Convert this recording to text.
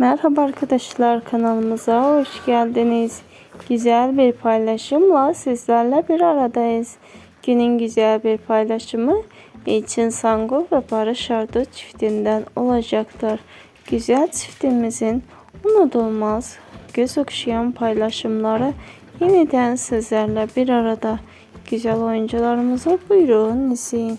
Merhaba arkadaşlar kanalımıza hoş geldiniz. Güzel bir paylaşımla sizlerle bir aradayız. Günün güzel bir paylaşımı İlçin Sango ve Barış Ardu çiftinden olacaktır. Güzel çiftimizin unutulmaz, göz okşayan paylaşımları yeniden sizlerle bir arada. Güzel oyuncularımıza buyurun izleyin.